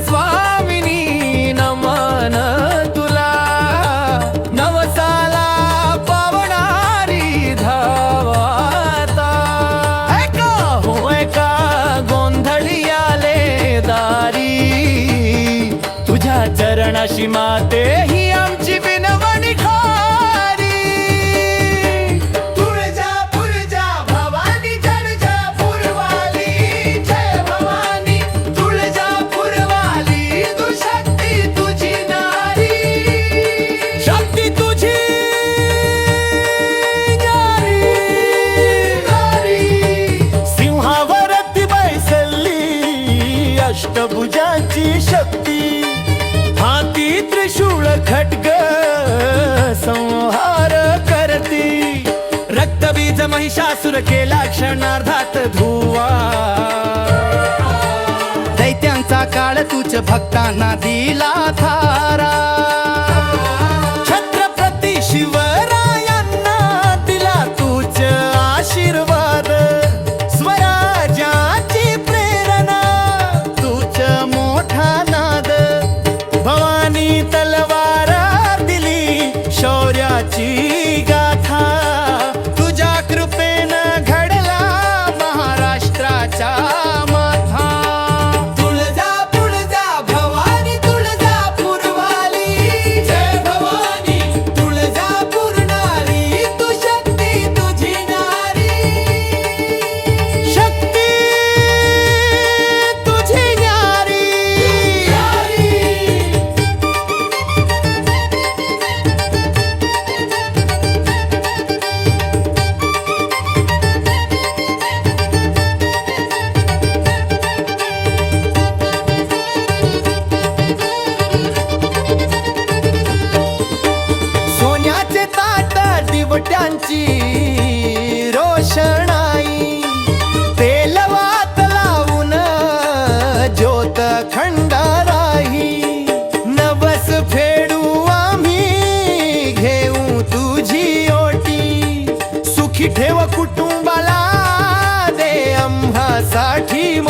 स्वामिनी नमन तुला। नवसाला पावणारी धावाता। ऐका हो ऐका गोंधळी आले दारी। तुझ्या चरणाशी माते महिषासुर केला क्षणार्धात धुवा. दैत्यांचा काळ तुझ भक्तांना दिला थारा. छत्रपती शिवरायांना दिला तूच आशीर्वाद. स्वराज्याची प्रेरणा तुझ मोठा नाद. भवानी तलवार दिली शौर्याची गा सूर्याची रोषणाई. तेलवात लावून ज्योत खंडाराही. नवस फेडू आम्ही घेऊ तुझी ओटी. सुखी ठेव कुटुंबाला दे आम्हासाठी